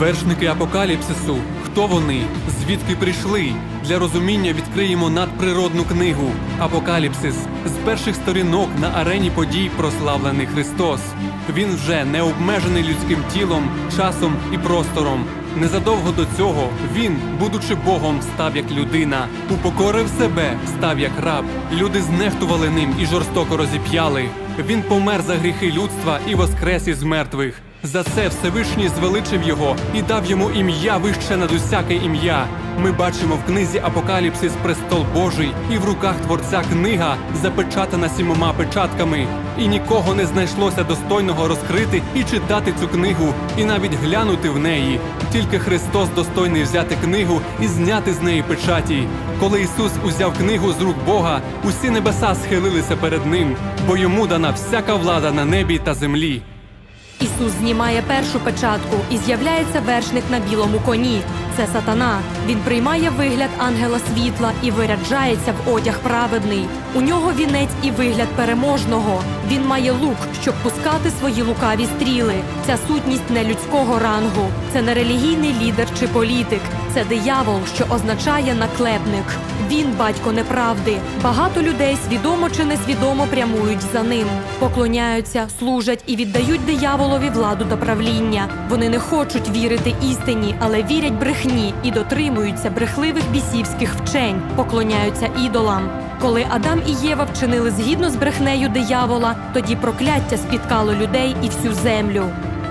Вершники апокаліпсису. Хто вони? Звідки прийшли? Для розуміння відкриємо надприродну книгу Апокаліпсис з перших сторінок на арені подій прославлений Христос. Він вже не обмежений людським тілом, часом і простором. Незадовго до цього він, будучи Богом, став як людина, упокорив себе, став як раб. Люди знехтували ним і жорстоко розіп'яли. Він помер за гріхи людства і воскрес із мертвих. За це Всевишній звеличив його і дав йому ім'я вище над усяке ім'я. Ми бачимо в книзі Апокаліпсис престол Божий, і в руках творця книга запечатана сімома печатками. І нікого не знайшлося достойного розкрити і читати цю книгу, і навіть глянути в неї. Тільки Христос достойний взяти книгу і зняти з неї печаті. Коли Ісус узяв книгу з рук Бога, усі небеса схилилися перед ним, бо йому дана всяка влада на небі та землі. Ісус знімає першу печатку і з'являється вершник на білому коні. Це сатана. Він приймає вигляд ангела світла і виряджається в одяг праведний. У нього вінець і вигляд переможного. Він має лук, щоб пускати свої лукаві стріли. Ця сутність не людського рангу. Це не релігійний лідер чи політик. Це диявол, що означає наклепник. Він батько неправди. Багато людей свідомо чи несвідомо прямують за ним, поклоняються, служать і віддають дияволові владу та правління. Вони не хочуть вірити істині, але вірять брехні і дотримуються брехливих бісівських вчень, поклоняються ідолам. Коли Адам і Єва вчинили згідно з брехнею диявола, тоді прокляття спіткало людей і всю землю.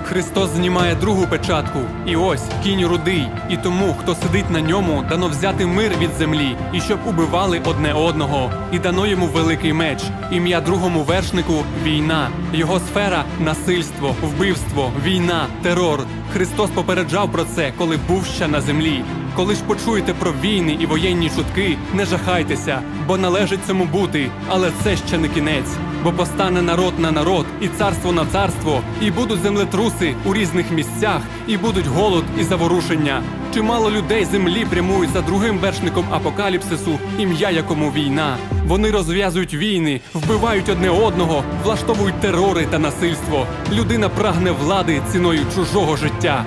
Христос знімає другу печатку, і ось кінь рудий, і тому, хто сидить на ньому, дано взяти мир від землі, і щоб убивали одне одного, і дано йому великий меч. Ім'я другому вершнику війна. Його сфера насильство, вбивство, війна, терор. Христос попереджав про це, коли був ще на землі. Коли ж почуєте про війни і воєнні чутки, не жахайтеся, бо належить цьому бути, але це ще не кінець. Бо постане народ на народ, і царство на царство, і будуть землетруси у різних місцях, і будуть голод і заворушення. Чимало людей землі прямують за другим вершником апокаліпсису, ім'я якому війна. Вони розв'язують війни, вбивають одне одного, влаштовують терори та насильство. Людина прагне влади ціною чужого життя.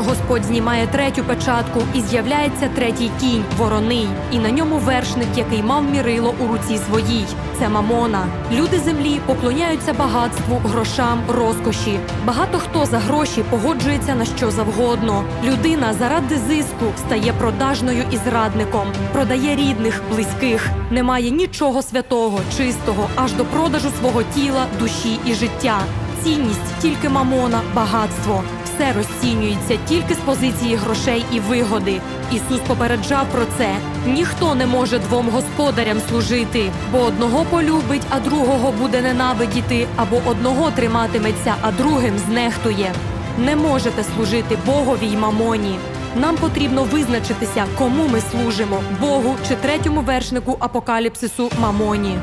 Господь знімає третю печатку і з'являється третій кінь вороний, і на ньому вершник, який мав мірило у руці своїй. Це мамона. Люди землі поклоняються багатству, грошам, розкоші. Багато хто за гроші погоджується на що завгодно. Людина заради зиску стає продажною і зрадником, продає рідних, близьких. Немає нічого святого, чистого, аж до продажу свого тіла, душі і життя. Цінність тільки мамона, багатство. Все розцінюється тільки з позиції грошей і вигоди. Ісус попереджав про це: ніхто не може двом господарям служити, бо одного полюбить, а другого буде ненавидіти, або одного триматиметься, а другим знехтує. Не можете служити Богові й мамоні. Нам потрібно визначитися, кому ми служимо Богу чи третьому вершнику апокаліпсису Мамоні.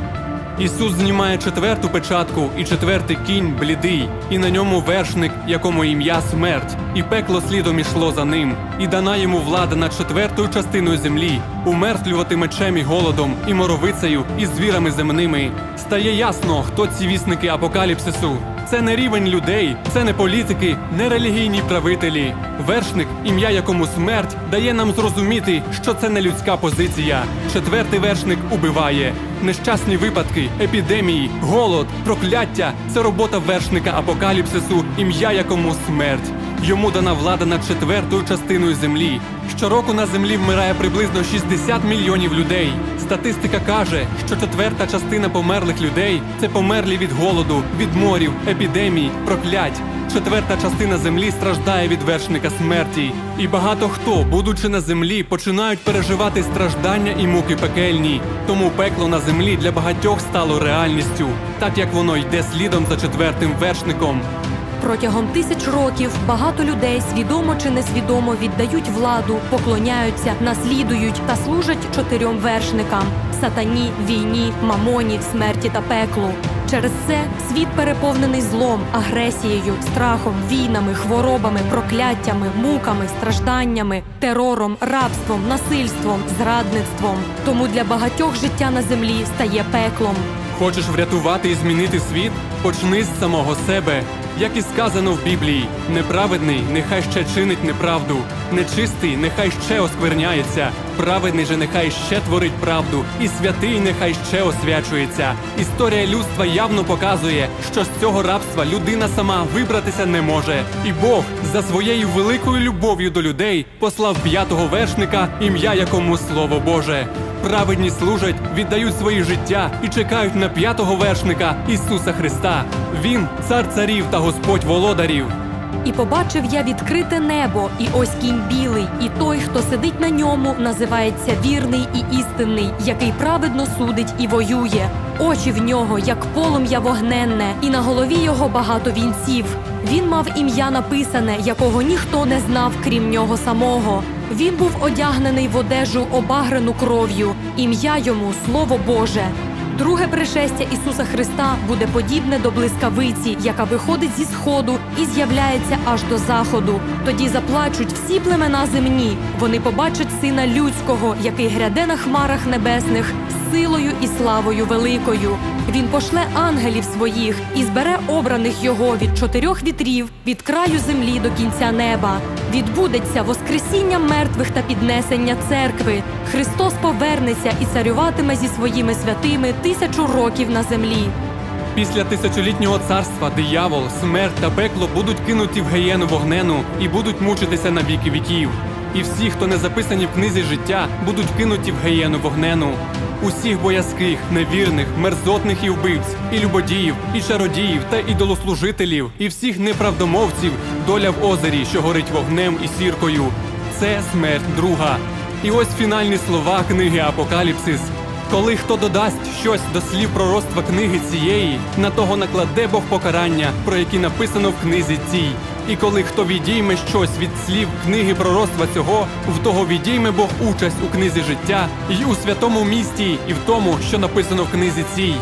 Ісус знімає четверту печатку, і четвертий кінь блідий, і на ньому вершник, якому ім'я смерть, і пекло слідом ішло за ним, і дана йому влада над четвертою частиною землі, умертвлювати мечем і голодом, і моровицею, і звірами земними. Стає ясно, хто ці вісники апокаліпсису. Це не рівень людей, це не політики, не релігійні правителі. Вершник, ім'я якому смерть, дає нам зрозуміти, що це не людська позиція. Четвертий вершник убиває. Нещасні випадки, епідемії, голод, прокляття це робота вершника апокаліпсису, ім'я якому смерть. Йому дана влада над четвертою частиною землі. Щороку на землі вмирає приблизно 60 мільйонів людей. Статистика каже, що четверта частина померлих людей це померлі від голоду, від морів, епідемій, проклять. Четверта частина землі страждає від вершника смерті. І багато хто, будучи на землі, починають переживати страждання і муки пекельні. Тому пекло на землі для багатьох стало реальністю, так як воно йде слідом за четвертим вершником. Протягом тисяч років багато людей свідомо чи несвідомо віддають владу, поклоняються, наслідують та служать чотирьом вершникам: сатані, війні, мамоні, смерті та пеклу. Через це світ переповнений злом, агресією, страхом, війнами, хворобами, прокляттями, муками, стражданнями, терором, рабством, насильством, зрадництвом. Тому для багатьох життя на землі стає пеклом. Хочеш врятувати і змінити світ? Почни з самого себе. Як і сказано в Біблії: неправедний нехай ще чинить неправду, нечистий нехай ще оскверняється, праведний же нехай ще творить правду, і святий нехай ще освячується. Історія людства явно показує, що з цього рабства людина сама вибратися не може. І Бог за своєю великою любов'ю до людей послав п'ятого вершника, ім'я якому слово Боже. Праведні служать, віддають свої життя і чекають на п'ятого вершника Ісуса Христа. Він цар царів та Господь володарів. І побачив я відкрите небо, і ось кінь білий, і той, хто сидить на ньому, називається вірний і істинний, який праведно судить і воює. Очі в нього, як полум'я вогненне, і на голові його багато вінців. Він мав ім'я написане, якого ніхто не знав, крім нього самого. Він був одягнений в одежу обагрену кров'ю, ім'я йому Слово Боже. Друге пришестя Ісуса Христа буде подібне до блискавиці, яка виходить зі сходу і з'являється аж до заходу. Тоді заплачуть всі племена земні. Вони побачать сина людського, який гряде на хмарах небесних силою і славою великою. Він пошле ангелів своїх і збере обраних його від чотирьох вітрів від краю землі до кінця неба. Відбудеться воскресіння мертвих та піднесення церкви. Христос повернеться і царюватиме зі своїми святими тисячу років на землі. Після тисячолітнього царства диявол, смерть та пекло будуть кинуті в геєну вогнену і будуть мучитися на віки віків. І всі, хто не записані в книзі життя, будуть кинуті в геєну вогнену. Усіх боязких, невірних, мерзотних і вбивць, і любодіїв, і чародіїв та ідолослужителів, і всіх неправдомовців, доля в озері, що горить вогнем і сіркою. Це смерть друга. І ось фінальні слова книги Апокаліпсис. Коли хто додасть щось до слів пророцтва книги цієї, на того накладе Бог покарання, про які написано в книзі цій. І коли хто відійме щось від слів книги пророцтва цього, в того відійме Бог участь у книзі життя, і у святому місті, і в тому, що написано в книзі цій.